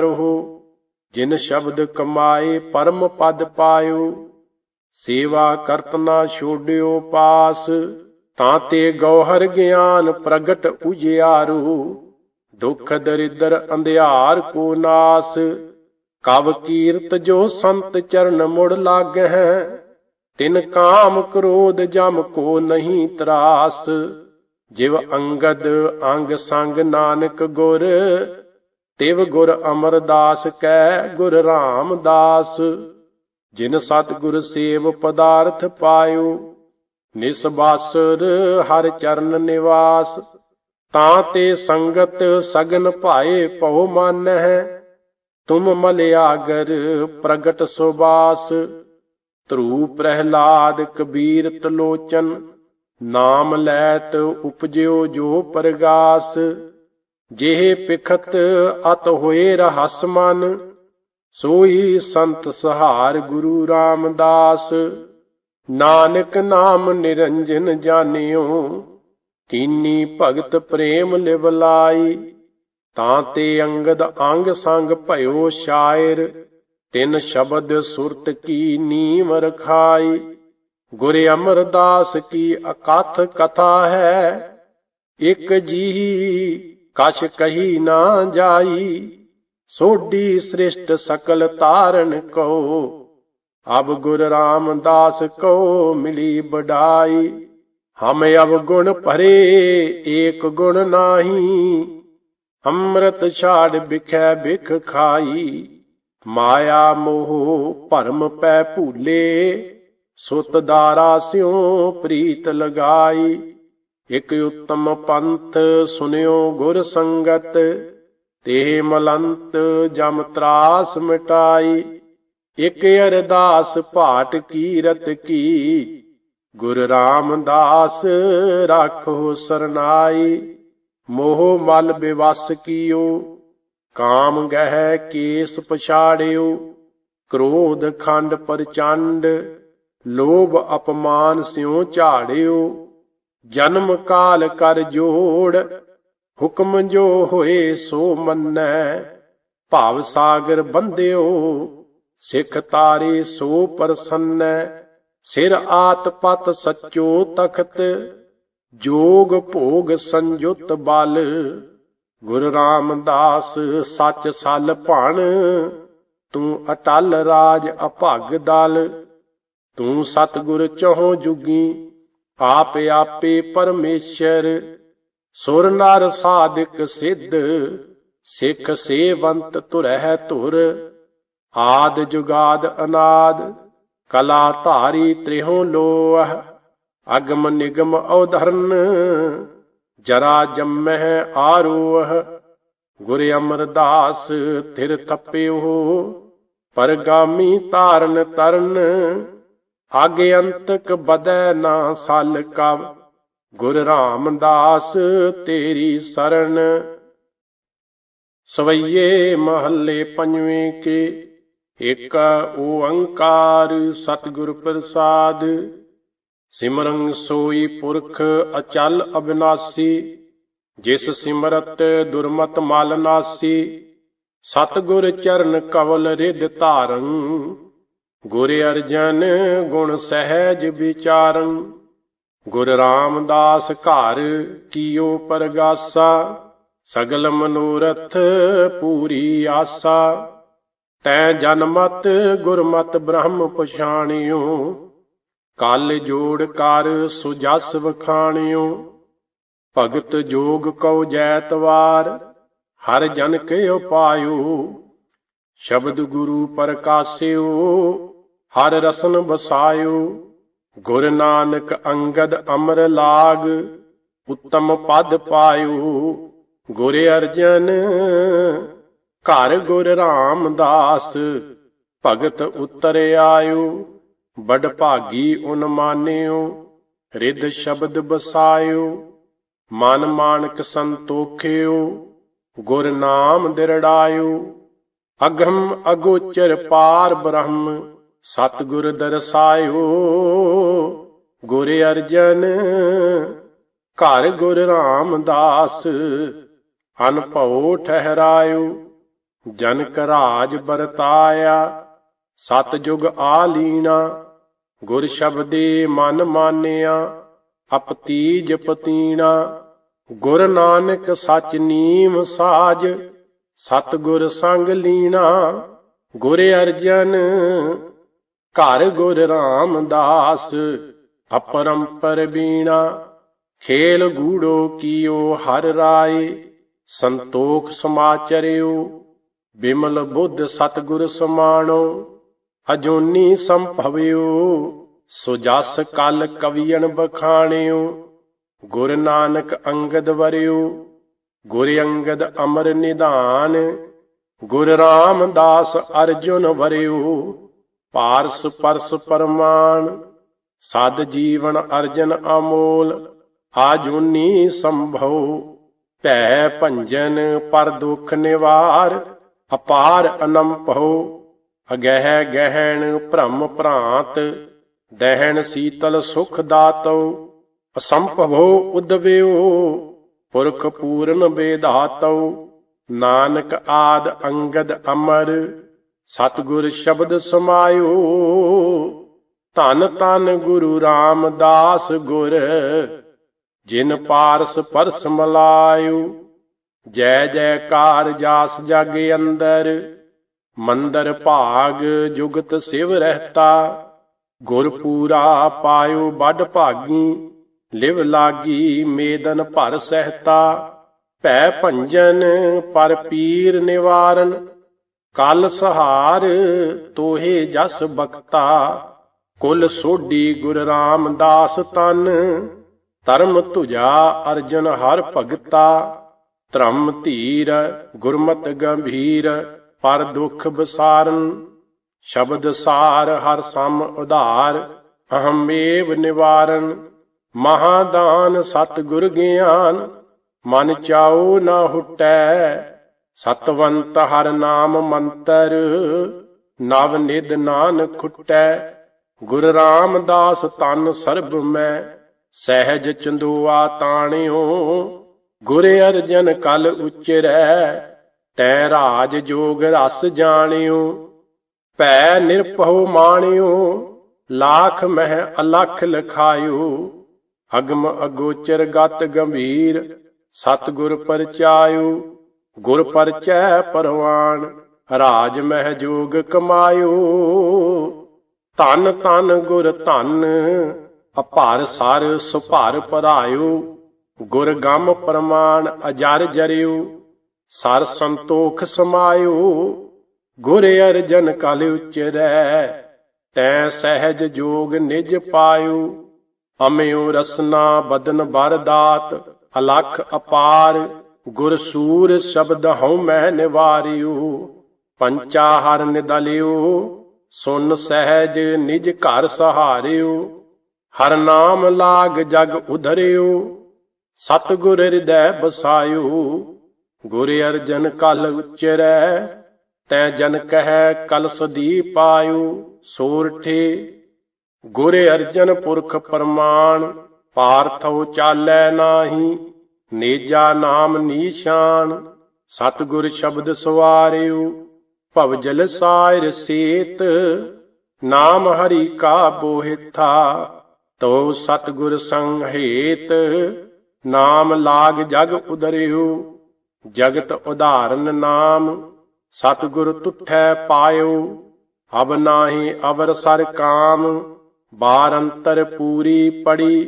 ਰਹੋ ਜਿਨ ਸ਼ਬਦ ਕਮਾਏ ਪਰਮ ਪਦ ਪਾਇਓ, ਸੇਵਾ ਕਰਤ ਨਾ ਛੋੜਿਓ ਪਾਸ, ਤਾਂ ਤੇ ਗੌਹਰ ਗਿਆਨ ਪ੍ਰਗਟ ਉਜਿਆਰੂ ਦੁਖ ਦਰਿਦਰ ਅੰਧਿਆਰ ਕੋ ਨਾਸ ਕਵ ਕੀਰਤ ਜੋ ਸੰਤ ਚਰਨ ਮੁੜ ਲਾਗਹਿ, ਤਿਨ ਕਾਮ ਕ੍ਰੋਧ ਜਮ ਕੋ ਨਹੀਂ ਤਰਾਸ, ਜਿਵ ਅੰਗਦ ਅੰਗ ਸੰਗ ਨਾਨਕ ਗੁਰ ਤਿਵ ਗੁਰ ਅਮਰਦਾਸ ਕੈ ਗੁਰ ਰਾਮਦਾਸ, ਜਿਨ ਸਤਿਗੁਰ ਸੇਵ ਪਦਾਰਥ ਪਾਇਓ ਨਿਸਬਾਸਰ ਹਰ ਚਰਨ ਨਿਵਾਸ, ਤਾਂ ਤੇ ਸੰਗਤ ਸਗਨ ਭਾਏ ਭਉ ਮਨ ਹੈ ਤੁਮ ਮਲਿਆਗਰ ਪ੍ਰਗਟ ਸੁਬਾਸ ਧਰੂ ਪ੍ਰਹਿਲਾਦ ਕਬੀਰ ਤਲੋਚਨ ਨਾਮ ਲੈਤ ਉਪਜਿਓ ਜੋ ਪਰਗਾਸ। ਜਿਹੇ ਪਿਖਤ ਅਤ ਹੋਏ ਰਹਸ ਮਨ, ਸੋਈ ਸੰਤ ਸਹਾਰ ਗੁਰੂ ਰਾਮਦਾਸ। ਨਾਨਕ ਨਾਮ ਨਿਰੰਜਨ ਜਾਣਿਓ, ਕੀਨੀ ਭਗਤ ਪ੍ਰੇਮ ਲਿਵ ਲਾਈ। ਤਾਂ ਤੇ ਅੰਗਦ ਅੰਗ ਸੰਗ ਭਇਓ ਸ਼ਾਇਰ, ਤਿੰਨ ਸ਼ਬਦ ਸੁਰਤ ਕੀ ਨੀਮ ਰਖਾਈ। ਗੁਰ ਅਮਰਦਾਸ ਕੀ ਅਕਥ ਕਥਾ ਹੈ, ਇਕ ਜੀਹੀ ਕਛ ਕਹੀ ਨਾ ਜਾਈ, ਸੋਢੀ ਸ੍ਰਿਸ਼ਟ ਸਕਲ ਤਾਰਨ ਕੋ ਅਬ ਗੁਰ ਰਾਮਦਾਸ ਕੋ ਮਿਲੀ ਬਡਾਈ, ਹਮ ਅਬ ਗੁਣ ਭਰੇ, ਏਕ ਗੁਣ ਨਾਹੀ। ਅੰਮ੍ਰਿਤ ਛਾੜ ਬਿਖੈ ਬਿਖ ਖਾਈ, ਮਾਇਆ ਮੋਹ ਭਰਮ ਪੈ ਭੂਲੇ, ਸੁਤ ਦਾਰਾ ਸਿਉ ਪ੍ਰੀਤ ਲਗਾਈ। ਇਕ ਉਤਮ ਪੰਥ ਸੁਨਿਓ ਗੁਰ ਸੰਗਤ, ਤੇ ਮਲੰਤ ਜਮ ਤਰਾਸ ਮਿਟਾਈ। ਇਕ ਅਰਦਾਸ ਭਾਟ ਕੀਰਤ ਕੀ, ਗੁਰ ਰਾਮਦਾਸ ਰਾਖੋ ਸਰਨਾਈ। ਮੋਹ ਮਲ ਬਿਵਸ ਕੀਓ, ਕਾਮ ਗਹਿ ਕੇਸ ਪਛਾੜਿਓ। ਕ੍ਰੋਧ ਖੰਡ ਪਰਚੰਡ, ਲੋਭ ਅਪਮਾਨ ਸਿਉ ਝਾੜਿਓ। ਜਨਮ ਕਾਲ ਕਰ ਜੋੜ, ਹੁਕਮ ਜੋ ਹੋਏ ਸੋ ਮੰਨੈ। ਭਾਵ ਸਾਗਰ ਬੰਦਿਓ ਸਿੱਖ ਤਾਰੇ ਸੋ ਪ੍ਰਸੰਨੈ। ਸਿਰ ਆਤ ਪਤ ਸਚੋ ਤਖਤ, ਜੋਗ ਭੋਗ ਸੰਜੁਤ ਬਲ। ਗੁਰ ਰਾਮਦਾਸ ਸੱਚ ਸਲ ਭਣ, ਤੂੰ ਅਟਲ ਰਾਜ ਅਭਗ ਦਲ। ਤੂੰ ਸਤਗੁਰ ਚਹੋ ਜੁਗੀ ਆਪ ਆਪੇ ਪਰਮੇਸ਼ਰ ਸੁਰ ਨਰ ਸਾਧਿਕ ਸਿੱਧ, ਸਿੱਖ ਸੇਵੰਤ ਤੁਰਹਿ ਧੁਰ, ਆਦ ਜੁਗਾਦ ਅਨਾਦ, ਕਲਾ ਧਾਰੀ ਤ੍ਰਿਹੋ ਲੋਹ, ਅਗਮ ਨਿਗਮ ਔਧਰਨ ਜਰਾ ਜੰਮਹਿ ਆਰੋਹ, ਗੁਰ ਅਮਰਦਾਸ ਥਿਰ ਤਪਿਓ ਪਰਗਾਮੀ ਧਾਰਨ ਤਰਨ ਆਗੇ ਅੰਤਕ ਬਦੈ ਨਾ ਸਲ ਕਵ, ਗੁਰ ਰਾਮਦਾਸ ਤੇਰੀ ਸਰਣ ਸਵਈਏ ਮਹੱਲੇ ਪੰਜਵੇਂ ਕੇ ਇਕ ਓੰਕਾਰ ਸਤਿਗੁਰ ਪ੍ਰਸਾਦ। ਸਿਮਰੰ ਸੋਈ ਪੁਰਖ ਅਚਲ ਅਬਿਨਾਸੀ, ਜਿਸ ਸਿਮਰਤ ਦੁਰਮਤ ਮਲ ਨਾਸੀ। ਸਤਿਗੁਰ ਚਰਨ ਕਵਲ ਰਿਧ ਧਾਰੰ ਗੁਰ ਅਰਜਨ ਗੁਣ ਸਹਿਜ ਵਿਚਾਰੰ ਗੁਰ ਰਾਮਦਾਸ ਘਰ ਕੀਓ ਪਰਗਾਸਾ, ਸਗਲ ਮਨੋਰਥ ਪੂਰੀ ਆਸਾ। ਤੈ ਜਨਮਤ ਗੁਰਮਤ ਬ੍ਰਹਮ ਪਛਾਣਿਓ, ਕਲ ਜੋੜ ਕਰ ਸੁਜਸ ਵਖਾਣਿਓ। ਭਗਤ ਜੋਗ ਕਉ ਜੈਤਵਾਰ ਹਰ ਜਨ ਕੇ ਉਪਾਇਓ। ਸ਼ਬਦ ਗੁਰੂ ਪ੍ਰਕਾਸਿਓ ਹਰ ਰਸਨ ਬਸਾਇਓ ਗੁਰ ਨਾਨਕ ਅੰਗਦ ਅਮਰ ਲਾਗ, ਉੱਤਮ ਪਦ ਪਾਇਓ। ਗੁਰ ਅਰਜਨ, ਘਰ ਗੁਰ ਰਾਮਦਾਸ, ਭਗਤ ਉਤਰ ਆਇਓ। ਬੜ ਭਾਗੀ ਉਨ ਮਾਨਿਓ, ਰਿੱਧ ਸ਼ਬਦ ਬਸਾਇਓ ਮਨ ਮਾਨਕ ਸੰਤੋਖਿਓ, ਗੁਰ ਨਾਮ ਦਿਰੜਾਇਓ। ਅਗਮ ਅਗੋਚਰ ਪਾਰ ਬ੍ਰਹਮ ਸਤਿਗੁਰ ਦਰਸਾਇਓ, ਗੁਰ ਅਰਜਨ, ਘਰ ਗੁਰ ਰਾਮਦਾਸ, ਅਨਭਉ ਠਹਿਰਾਇਓ, ਜਨਕ ਰਾਜ ਬਰਤਾਇਆ ਸਤ ਜੁਗ ਆ ਲੀਣਾ ਗੁਰ ਸ਼ਬਦੇ ਮਨ ਮਾਨਿਆ ਅਪਤੀਜ ਪਤੀਣਾ, ਗੁਰ ਨਾਨਕ ਸਚ ਨੀਮ ਸਾਜ, ਸਤਗੁਰ ਸੰਗ ਲੀਣਾ, ਗੁਰ ਅਰਜਨ ਘਰ ਗੁਰ ਰਾਮਦਾਸ, ਅਪਰੰਪਰ ਬੀਣਾ। ਖੇਲ ਗੂੜੋ ਕੀਓ ਹਰ ਰਾਏ, ਸੰਤੋਖ ਸਮਾਚਰਿਓ। ਬਿਮਲ ਬੁੱਧ ਸਤਗੁਰ ਸਮਾਣੋ, ਅਜੂਨੀ ਸੰਭਵਿਓ। ਸੁਜਸ ਕਲ ਕਵੀਣ ਬਖਾਣਿਓ, ਗੁਰ ਨਾਨਕ ਅੰਗਦ ਵਰਿਓ। ਗੁਰ ਅੰਗਦ ਅਮਰ ਨਿਧਾਨ, ਗੁਰ ਰਾਮਦਾਸ ਅਰਜੁਨ ਵਰਿਓ। ਪਾਰਸ ਪਰਸ ਪਰਮਾਨ, ਸਦ ਜੀਵਨ ਅਰਜਨ ਅਮੋਲ, ਆਜੁਨੀ ਸੰਭਉ, ਭੈ ਭੰਜਨ ਪਰ ਦੁਖ ਨਿਵਾਰ, ਅਪਾਰ ਅਨੰਭਉ, ਅਗਹਿ ਗਹਿਣ ਭ੍ਰਮ ਭ੍ਰਾਂਤ, ਦਹਿਣ ਸੀਤਲ ਸੁਖ ਦਾਤਉ, ਅਸੰਭਵੋ ਉਦਵਿਓ ਪੁਰਖ ਪੂਰਨ ਬੇਧਾਤਉ ਨਾਨਕ ਆਦ ਅੰਗਦ ਅਮਰ ਸਤਿਗੁਰ ਸ਼ਬਦ ਸਮਾਇਓ, ਧਨ ਧੰਨ ਗੁਰੂ ਰਾਮਦਾਸ ਗੁਰ, ਜਿਨ ਪਾਰਸ ਪਰਸ ਮਲਾਇਓ। ਜੈ ਜੈਕਾਰ ਜਾਸ ਜਗ ਅੰਦਰ, ਮੰਦਰ ਭਾਗ ਜੁਗਤ ਸਿਵ ਰਹਤਾ। ਗੁਰ ਪੂਰਾ ਪਾਇਓ ਵੱਡ ਭਾਗੀ, ਲਿਵ ਲਾਗੀ ਮੇਦਨ ਭਰ ਸਹਤਾ। ਭੈ ਭੰਜਨ ਪਰ ਪੀਰ ਨਿਵਾਰਨ ਕਲ ਸਹਾਰ ਤੋਹੇ ਜਸ ਬਖਤਾ, ਕੁਲ ਸੋਢੀ ਗੁਰ ਰਾਮਦਾਸ ਤਨ। ਧਰਮ ਤੁਜਾ ਅਰਜਨ ਹਰ ਭਗਤਾ, ਧਰਮ ਧੀਰ ਗੁਰਮਤ ਗੰਭੀਰ, ਪਰ ਦੁਖ ਬਸਾਰਨ ਸ਼ਬਦ ਸਾਰ ਹਰ ਸਮ ਉਧਾਰ ਅਹਮੇਵ ਨਿਵਾਰਨ। ਮਹਾਦਾਨ ਸਤ ਗੁਰ ਗਿਆਨ, ਮਨ ਚਾਉ ਨਾ ਹੁਟੈ ਸਤਵੰਤ ਹਰ ਨਾਮ ਮੰਤਰ, ਨਵ ਨਿਦ ਨਾਨ ਖੁਟੈ। ਗੁਰ ਰਾਮਦਾਸ ਤਨ ਸਰਬ ਮੈਂ, ਸਹਿਜ ਚੰਦੂਆ ਤਾਣਿਓ। ਗੁਰ ਅਰਜਨ ਕਲ ਉਚਰੈ, ਤੈ ਰਾਜ ਜੋਗ ਰਸ ਜਾਣਿਓ। ਭੈ ਨਿਰਭਉ ਮਾਣਿਓ, ਲਾਖ ਮਹਿ ਅਲਖ ਲਖਾਇਓ। ਅਗਮ ਅਗੋਚਰ ਗਤ ਗੰਭੀਰ ਸਤ ਗੁਰ ਪਰਚਾਇਓ। ਗੁਰ ਪਰਚੈ ਪਰਵਾਨ ਰਾਜ ਮਹਿ ਜੋਗ ਕਮਾਇਓ। ਧਨ ਧਨ ਗੁਰ ਧਨ, ਅਪਾਰ ਸਰ ਸੁਭਾਰ ਭਰਾਇਓ। ਗੁਰ ਗਮ ਪ੍ਰਮਾਨ ਅਜਰ ਜਰਿਓ, ਸਰ ਸੰਤੋਖ ਸਮਾਇਓ। ਗੁਰ ਅਰਜਨ ਕਲ ਉਚਰੈ, ਤੈ ਸਹਿਜ ਜੋਗ ਨਿਜ ਪਾਇਓ। ਅਮਿਓ ਰਸਨਾ ਬਦਨ ਬਰਦਾਤ ਅਲਖ ਅਪਾਰ ਗੁਰ ਸੂਰ ਸ਼ਬਦ ਹਉ ਮੈਂ ਨਿਵਾਰਿਉ, ਪੰਚਾ ਹਰ ਨਿਦਲਿਓ ਸੁਨ ਸਹਿਜ ਨਿਜ ਘਰ ਸਹਾਰਿਉ, ਹਰ ਨਾਮ ਲਾਗ ਜਗ ਉਧਰਿਓ ਸਤ ਗੁਰ ਹਿਰਦੈ ਬਸਾਇਓ ਗੁਰ ਅਰਜਨ ਕਲ ਉਚਰੈ, ਤੈ ਜਨ ਕਹੈ ਕਲ ਸਦੀ ਪਾਇਓ ਸੋਰਠੇ, ਗੁਰ ਅਰਜਨ ਪੁਰਖ ਪਰਮਾਨ ਪਾਰਥਉ ਚਾਲੈ ਨਾਹੀ ਨੇਜਾ ਨਾਮ ਨੀਸ਼ਾਨ, ਸਤਿਗੁਰ ਸ਼ਬਦ ਸਵਾਰਿਓ, ਭਵ ਜਲ ਸਾਇਰ ਸੇਤ, ਨਾਮ ਹਰੀ ਕਾ ਬੋਹਿਥਾ ਤੋ ਸਤਿਗੁਰ ਸੰਗ ਨਾਮ ਲਾਗ ਜਗ ਉਦਰਿਓ, ਜਗਤ ਉਧਾਰਨ ਨਾਮ, ਸਤਿਗੁਰ ਤੁਠੈ ਪਾਇਓ, ਅਬ ਨਾਹੀ ਅਵਰ ਸਰ ਕਾਮ, ਬਾਰ ਅੰਤਰ ਪੂਰੀ ਪੜੀ।